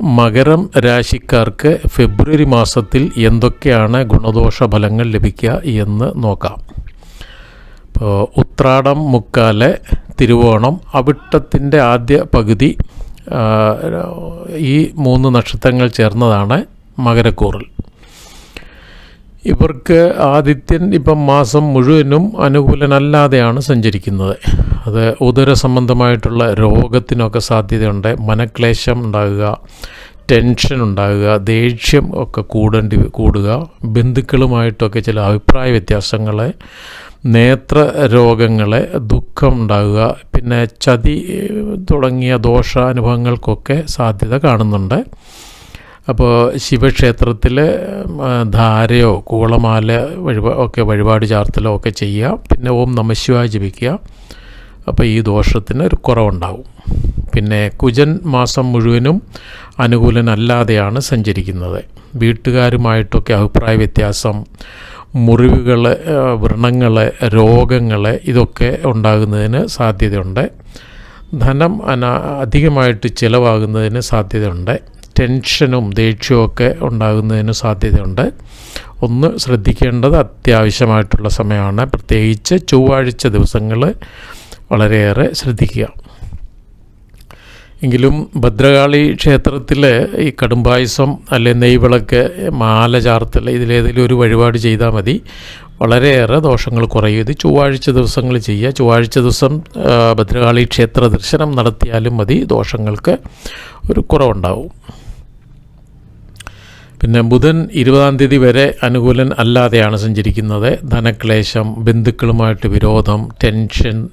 മകരം രാശിക്കാർക്ക് ഫെബ്രുവരി മാസത്തിൽ എന്തൊക്കെയാണ് ഗുണദോഷ ഫലങ്ങൾ ലഭിക്കുക എന്ന് നോക്കാം. ഇപ്പോൾ ഉത്രാടം മുക്കാൽ തിരുവോണം അവിട്ടത്തിന്റെ ആദ്യ പകുതി ഈ മൂന്ന് നക്ഷത്രങ്ങൾ ചേർന്നതാണ് മകരക്കൂറിൽ. ഇവർക്ക് ആദിത്യൻ ഇപ്പം മാസം മുഴുവനും അനുകൂലനല്ലാതെയാണ് സഞ്ചരിക്കുന്നത്. അത് ഉദര സംബന്ധമായിട്ടുള്ള രോഗത്തിനൊക്കെ സാധ്യതയുണ്ട്. മനക്ലേശം ഉണ്ടാകുക ടെൻഷൻ ഉണ്ടാകുക ദേഷ്യം ഒക്കെ കൂടേണ്ടി കൂടുക ബന്ധുക്കളുമായിട്ടൊക്കെ ചില അഭിപ്രായ വ്യത്യാസങ്ങളെ നേത്ര രോഗങ്ങളെ ദുഃഖം ഉണ്ടാകുക പിന്നെ ചതി തുടങ്ങിയ ദോഷാനുഭവങ്ങൾക്കൊക്കെ സാധ്യത കാണുന്നുണ്ട്. അപ്പോൾ ശിവക്ഷേത്രത്തിൽ ധാരയോ കൂളമാല വഴിപാ ഒക്കെ വഴിപാട് ചാർത്തലോ ഒക്കെ ചെയ്യുക. പിന്നെ ഓം നമശിവായ ജപിക്കുക. അപ്പോൾ ഈ ദോഷത്തിന് ഒരു കുറവുണ്ടാവും. പിന്നെ കുജൻ മാസം മുഴുവനും അനുകൂലനല്ലാതെയാണ് സഞ്ചരിക്കുന്നത്. വീട്ടുകാരുമായിട്ടൊക്കെ അഭിപ്രായ വ്യത്യാസം മുറിവുകൾ വ്രണങ്ങൾ രോഗങ്ങൾ ഇതൊക്കെ ഉണ്ടാകുന്നതിന് സാധ്യതയുണ്ട്. ധനം അന അധികമായിട്ട് ചിലവാകുന്നതിന് സാധ്യതയുണ്ട്. ടെൻഷനും ദേഷ്യവും ഒക്കെ ഉണ്ടാകുന്നതിന് സാധ്യതയുണ്ട്. ഒന്ന് ശ്രദ്ധിക്കേണ്ടത് അത്യാവശ്യമായിട്ടുള്ള സമയമാണ്. പ്രത്യേകിച്ച് ചൊവ്വാഴ്ച ദിവസങ്ങൾ വളരെയേറെ ശ്രദ്ധിക്കുക. എങ്കിലും ഭദ്രകാളി ക്ഷേത്രത്തിൽ ഈ കടുംപായസം അല്ലെ നെയ്വിളക്ക് മാല ചാർത്തൽ ഇതിലേതെങ്കിലും ഒരു വഴിപാട് ചെയ്താൽ മതി. വളരെയേറെ ദോഷങ്ങൾ കുറയും. ഇത് ചൊവ്വാഴ്ച ദിവസങ്ങൾ ചെയ്യുക. ചൊവ്വാഴ്ച ദിവസം ഭദ്രകാളി ക്ഷേത്ര ദർശനം നടത്തിയാലും മതി. ദോഷങ്ങൾക്ക് ഒരു കുറവുണ്ടാവും. പിന്നെ ബുധൻ ഇരുപതാം തീയതി വരെ അനുകൂലൻ അല്ലാതെയാണ് സഞ്ചരിക്കുന്നത്. ധനക്ലേശം ബന്ധുക്കളുമായിട്ട് വിരോധം ടെൻഷൻ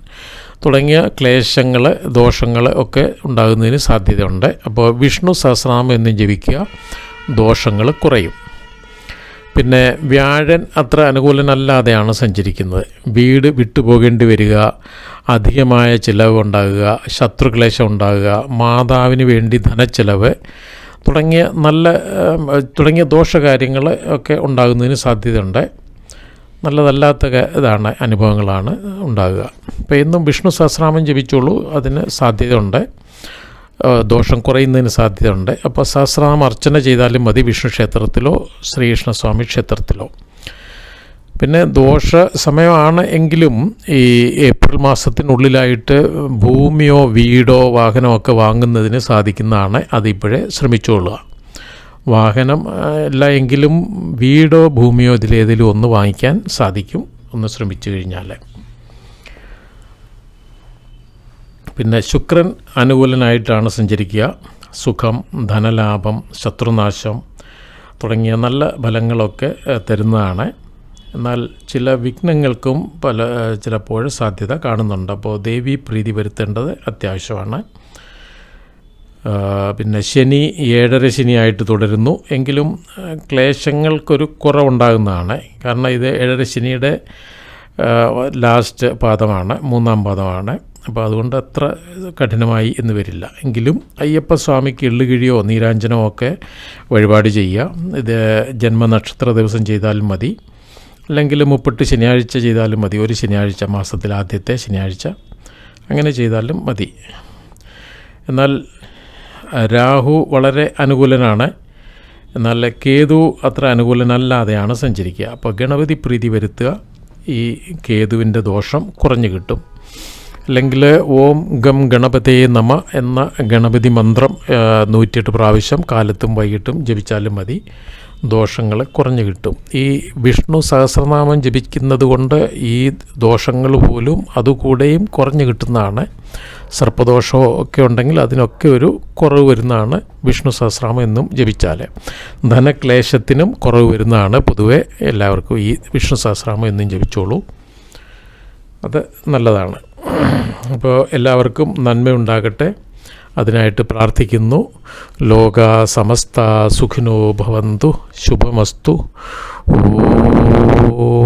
തുടങ്ങിയ ക്ലേശങ്ങൾ ദോഷങ്ങൾ ഒക്കെ ഉണ്ടാകുന്നതിന് സാധ്യതയുണ്ട്. അപ്പോൾ വിഷ്ണു സഹസ്രനാമം എന്ന് ജപിക്കുക ദോഷങ്ങൾ കുറയും. പിന്നെ വ്യാഴൻ അത്ര അനുകൂലനല്ലാതെയാണ് സഞ്ചരിക്കുന്നത്. വീട് വിട്ടുപോകേണ്ടി വരിക അധികമായ ചിലവ് ഉണ്ടാകുക ശത്രുക്ലേശം ഉണ്ടാകുക മാതാവിന് വേണ്ടി ധനച്ചിലവ് തുടങ്ങിയ നല്ല തുടങ്ങിയ ദോഷകാര്യങ്ങൾ ഒക്കെ ഉണ്ടാകുന്നതിന് സാധ്യതയുണ്ട്. നല്ലതല്ലാത്ത ഇതാണ് അനുഭവങ്ങളാണ് ഉണ്ടാകുക. അപ്പോൾ എന്നും വിഷ്ണു സഹസ്രാമം ജപിച്ചോളൂ അതിന് സാധ്യതയുണ്ട്. ദോഷം കുറയുന്നതിന് സാധ്യതയുണ്ട്. അപ്പോൾ സഹസ്രനാമം അർച്ചന ചെയ്താലും മതി വിഷ്ണു ക്ഷേത്രത്തിലോ ശ്രീകൃഷ്ണസ്വാമി ക്ഷേത്രത്തിലോ. പിന്നെ ദോഷ സമയമാണ് എങ്കിലും ഈ ഏപ്രിൽ മാസത്തിനുള്ളിലായിട്ട് ഭൂമിയോ വീടോ വാഹനമോ ഒക്കെ വാങ്ങുന്നതിന് സാധിക്കുന്നതാണ് അതിപ്പോഴേ ശ്രമിച്ചുകൊള്ളുക. വാഹനം അല്ല എങ്കിലും വീടോ ഭൂമിയോ ഇതിലേതെങ്കിലും ഒന്ന് വാങ്ങിക്കാൻ സാധിക്കും ഒന്ന് ശ്രമിച്ചു കഴിഞ്ഞാൽ. പിന്നെ ശുക്രൻ അനുകൂലനായിട്ടാണ് സഞ്ചരിക്കുക. സുഖം ധനലാഭം ശത്രുനാശം തുടങ്ങിയ നല്ല ഫലങ്ങളൊക്കെ തരുന്നതാണ്. എന്നാൽ ചില വിഘ്നങ്ങൾക്കും പല ചിലപ്പോൾ സാധ്യത കാണുന്നുണ്ട്. അപ്പോൾ ദേവി പ്രീതി വരുത്തേണ്ടത് അത്യാവശ്യമാണ്. പിന്നെ ശനി ഏഴര ശനിയായിട്ട് തുടരുന്നു. എങ്കിലും ക്ലേശങ്ങൾക്കൊരു കുറവുണ്ടാകുന്നതാണ്. കാരണം ഇത് ഏഴര ശനിയുടെ ലാസ്റ്റ് പാദമാണ് മൂന്നാം പാദമാണ്. അപ്പോൾ അതുകൊണ്ട് അത്ര കഠിനമായി എന്ന് വരില്ല. എങ്കിലും അയ്യപ്പ അയ്യപ്പസ്വാമിക്ക് എള്ളുകിഴിയോ നീരാഞ്ജനമോ ഒക്കെ വഴിപാട് ചെയ്യുക ഇത് ജന്മനക്ഷത്ര ദിവസം ചെയ്താലും മതി. അല്ലെങ്കിൽ മുപ്പട്ട് ശനിയാഴ്ച ചെയ്താലും മതി. ഒരു ശനിയാഴ്ച മാസത്തിൽ ആദ്യത്തെ ശനിയാഴ്ച അങ്ങനെ ചെയ്താലും മതി. എന്നാൽ രാഹു വളരെ അനുകൂലനാണ്. എന്നാൽ കേതു അത്ര അനുകൂലനല്ലാതെയാണ് സഞ്ചരിക്കുക. അപ്പോൾ ഗണപതി പ്രീതി വരുത്തുക. ഈ കേതുവിന്റെ ദോഷം കുറഞ്ഞു കിട്ടും. അല്ലെങ്കിൽ ഓം ഗം ഗണപതയെ നമ എന്ന ഗണപതി മന്ത്രം നൂറ്റിയെട്ട് പ്രാവശ്യം കാലത്തും വൈകിട്ടും ജപിച്ചാലും മതി. ദോഷങ്ങൾ കുറഞ്ഞു കിട്ടും. ഈ വിഷ്ണു സഹസ്രനാമം ജപിക്കുന്നത് കൊണ്ട് ഈ ദോഷങ്ങൾ പോലും അതുകൂടെയും കുറഞ്ഞു കിട്ടുന്നതാണ്. സർപ്പദോഷമോ ഒക്കെ ഉണ്ടെങ്കിൽ അതിനൊക്കെ ഒരു കുറവ് വരുന്നതാണ് വിഷ്ണു സഹസ്രനാമം എന്നും ജപിച്ചാൽ ധനക്ലേശത്തിനും കുറവ് വരുന്നതാണ് പൊതുവെ എല്ലാവർക്കും ഈ വിഷ്ണു സഹസ്രനാമം എന്നും ജപിച്ചോളൂ. അത് നല്ലതാണ്. അപ്പോൾ എല്ലാവർക്കും നന്മയുണ്ടാകട്ടെ. അതിനായിട്ട് പ്രാർത്ഥിക്കുന്നു. ലോക സമസ്ത സുഖിനോ ഭവന്തു. ശുഭമസ്തു. ഓ